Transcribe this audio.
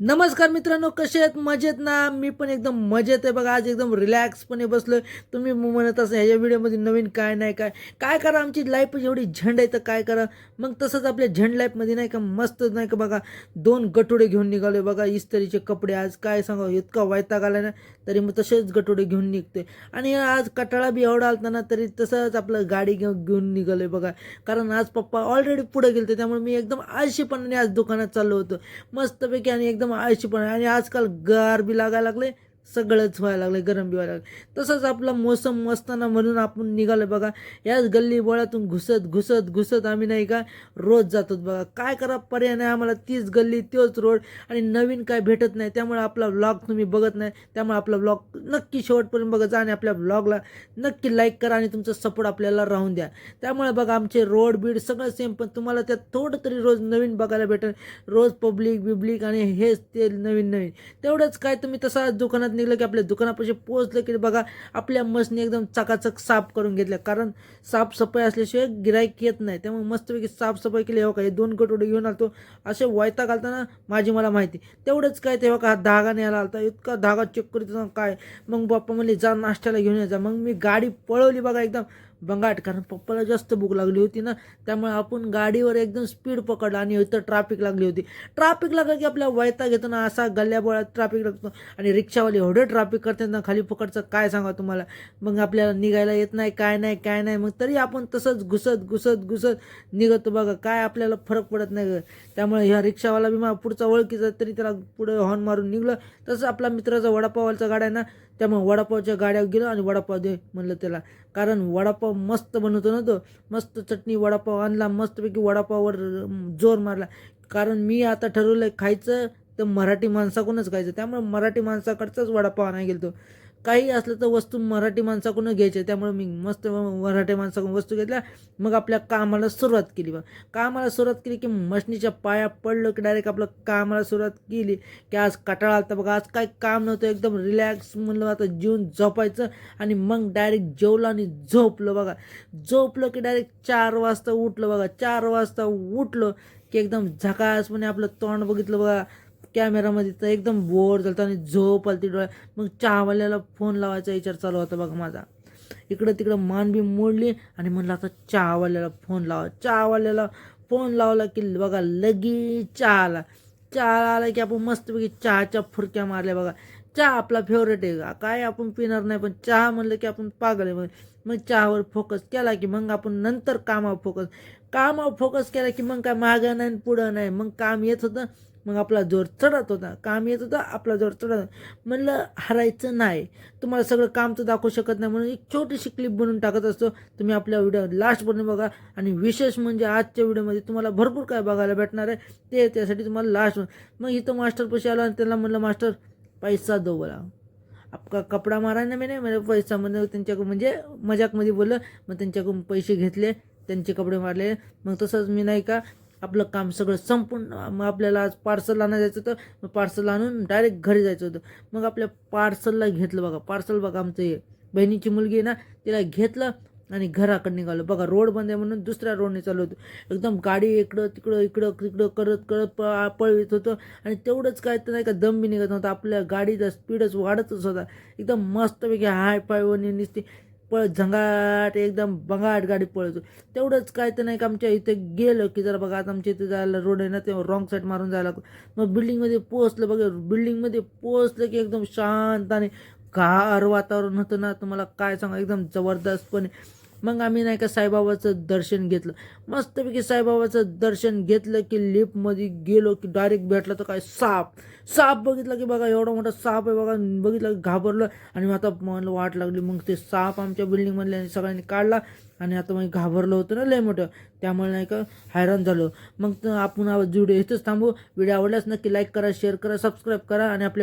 नमस्कार मित्रांनो कसे आहेत? मजेत ना? मी पण एकदम मजेत आहे बघा. आज एकदम रिलॅक्सपणे बसलो तुम्ही म्हणत असं ह्याच्या व्हिडिओमध्ये नवीन काय नाही काय काय करा आमची लाईफ एवढी झंड आहे तर काय करा? मग तसंच आपल्या झंड लाईफमध्ये नाही का मस्त नाही का बघा दोन गटोडे घेऊन निघाले बघा. इस्तरीचे कपडे आज काय सांगा इतका वैताग आला ना तरी मग तसेच गटोडे घेऊन निघते आणि आज कटाळा बी एवढा आलता ना तरी तसंच आपलं गाडी घेऊन घेऊन आहे बघा. कारण आज पप्पा ऑलरेडी पुढे गेलते त्यामुळे मी एकदम आळशीपणाने आज दुकानात चाललो होतो. मस्तपैकी आणि एकदम आळशीपणा आणि आजकाल गार बी लागायला लागले सगळंच व्हायला लागलं गरम बी व्हायला लागलं तसंच आपला मोसम मस्ताना म्हणून आपण निघालो बघा. याच गल्ली बोळातून घुसत घुसत घुसत आम्ही नाही का रोज जातो बघा. काय करा पर्याय नाही आम्हाला. तीच गल्ली तोच रोड. आणि नवीन काय भेटत नाही त्यामुळे आपला ब्लॉग तुम्ही बघत नाही. त्यामुळे आपला ब्लॉग नक्की शेवटपर्यंत बघा आणि आपल्या ब्लॉगला नक्की लाईक करा आणि तुमचा सपोर्ट आपल्याला राहून द्या. त्यामुळे बघा आमचे रोड बीड सगळं सेम पण तुम्हाला त्यात थोडं तरी रोज नवीन बघायला भेटेल. रोज पब्लिक बिब्लिक आणि हेच ते नवीन नवीन तेवढंच काय तुम्ही तसा दुकानात निघलं की आपल्या दुकानापाशी पोहोचलं की बघा आपल्या मसने एकदम चकाचक साफ करून घेतल्या. कारण साफसफाई असल्याशिवाय गिराईक येत नाही. त्यामुळे मस्तपैकी साफसफाई केली. हो का हे दोन कटोडे घेऊन आलतो. असे वैताग घालताना माझी मला माहिती. तेवढंच काय तेव्हा का हा धागा न्यायला आलता. इतका धागा चेक करीत काय? मग बाप्पा म्हणले जा नाश्त्याला घेऊन यायचा मग मी गाडी पळवली बघा एकदम बंगाट कारण पप्पाला जास्त भूक लागली होती ना त्यामुळे आपण गाडीवर एकदम स्पीड पकडला आणि इथं ट्रॅफिक लागली होती. ट्रॅफिक लागलं की आपल्या वैताग घेतो ना असा गल्ल्याबोळात ट्रॅफिक लागतो. आणि रिक्षावाले एवढे ट्रॅफिक करतात ना खाली पकडचं काय सांगा तुम्हाला? मग आपल्याला निघायला येत नाही काय नाही काय नाही मग तरी आपण तसंच घुसत घुसत घुसत निघतो बघा काय आपल्याला फरक पडत नाही त्यामुळे ह्या रिक्षावाला बी पुढचा ओळखीचा तरी त्याला पुढे हॉर्न मारून निघलं. तसं आपला मित्राचा वडापावाचा गाड्या ना त्यामुळे वडापावच्या गाड्या गेलो आणि वडापाव दे म्हणलं त्याला. कारण वडापाव मस्त बनवतो ना तो. मस्त चटणी वडापाव आणला मस्तपैकी वडापाववर जोर मारला. कारण मी आता ठरवलं खायचं तर मराठी माणसाकडूनच खायचं. त्यामुळे मराठी माणसाकडचाच वडापाव आणायला गेलतो. काही असलं तर वस्तू मराठी माणसाकडून घ्यायच्या त्यामुळे मी मस्त मराठी माणसाकडून वस्तू घेतल्या. मग आपल्या कामाला सुरुवात केली बा कामाला सुरुवात केली की मशनीच्या पाया पडलं की डायरेक्ट आपलं कामाला सुरुवात केली की आज कटाळा आलता बघा. आज काय काम नव्हतं. एकदम रिलॅक्स म्हणलं आता जेवून झोपायचं आणि मग डायरेक्ट जेवलं आणि झोपलं बघा. झोपलं की डायरेक्ट चार वाजता उठलं बघा. चार वाजता उठलं की एकदम झकासपणे आपलं तोंड बघितलं बघा. कॅमेरामध्ये तर एकदम बोर झालं आणि झोप आली डोळ्या मग चहावाल्याला फोन लावायचा विचार चालू होता बघा माझा. इकडं तिकडं मान बी मोडली आणि म्हणलं आता चहावाल्याला फोन लावा. चहावाल्याला फोन लावला की बघा लगी चहा आला. चहा आला की आपण मस्तपैकी चहाच्या फुरक्या मारल्या बघा. चहा आपला फेवरेट आहे का? काय आपण पिणार नाही पण चहा म्हणलं की आपण पागल आहे. मग मग चहावर फोकस केला की मग आपण नंतर कामावर फोकस कामावर फोकस केला की मग काय मागं नाही आणि पुढं नाही. मग काम येत होतं मग आपला जोर चढत होता. काम येत होता आपला जोर चढत म्हणलं हरायचं नाही. तुम्हाला सगळं काम तर दाखवू शकत नाही. म्हणून एक छोटीशी क्लिप बनवून टाकत असतो. तुम्ही आपल्या व्हिडिओ लास्टपर्यंत बघा. आणि विशेष म्हणजे आजच्या व्हिडिओमध्ये तुम्हाला भरपूर काय बघायला भेटणार आहे. ते त्यासाठी तुम्हाला लास्ट मग इथं मास्टर पैसे आला आणि त्यांना म्हणलं मास्टर पैसा दो बोला. आपका कपडा मारा ना मेने मला पैसा म्हणजे त्यांच्याकडून म्हणजे मजाकमध्ये बोललं मग त्यांच्याकडून पैसे घेतले त्यांचे कपडे मारले. मग तसंच मी नाही का आपलं काम सगळं संपून मग आपल्याला आज पार्सल आणा जायचं होतं मग पार्सल आणून डायरेक्ट घरी जायचं होतं. मग आपल्या पार्सलला घेतलं बघा पार्सल बघा आमचं हे. बहिणीची मुलगी आहे ना तिला घेतलं आणि घराकडे निघालो. बघा रोड बंद आहे म्हणून दुसऱ्या रोडने चालू होतो. एकदम गाडी इकडं तिकडं इकडं तिकडं करत करत प पळवित होतं. आणि तेवढंच काय तर नाही का दम बी निघत नव्हता. आपल्या गाडीचा स्पीडच वाढतच होता. एकदम मस्तपैकी हाय पायवणी नुसती. पळ झंगाट एकदम बंगाट गाडी पळतो तेवढंच काय तर नाही का आमच्या इथे गेलं की जरा बघा आता आमच्या इथे जायला रोड आहे ना तेव्हा रॉंग साईड मारून जायला लागतो. मग बिल्डिंगमध्ये पोहोचलं बघा बिल्डिंगमध्ये पोहोचलं की एकदम शांत आणि गार वातावरण होतं ना. तुम्हाला काय सांगा एकदम जबरदस्तपणे. मग आम्ही नाही का साईबाबाचं दर्शन घेतलं. मस्तपैकी साईबाबाचं दर्शन घेतलं की लिफ्टमध्ये गेलो की डायरेक्ट भेटलं तर काय साप. साप बघितलं की बघा एवढा मोठा साप आहे बघा. बघितलं की घाबरलं आणि मग आता मला वाट लागली. मग ते साप आमच्या बिल्डिंगमधल्या सगळ्यांनी काढला आणि आता मग घाबरलं होतं ना लय मोठं. त्यामुळे नाही का हैराण झालो. मग तर आपण जुडे इथंच थांबू. व्हिडिओ आवडल्यास नक्की लाईक करा शेअर करा सबस्क्राईब करा आणि आपल्या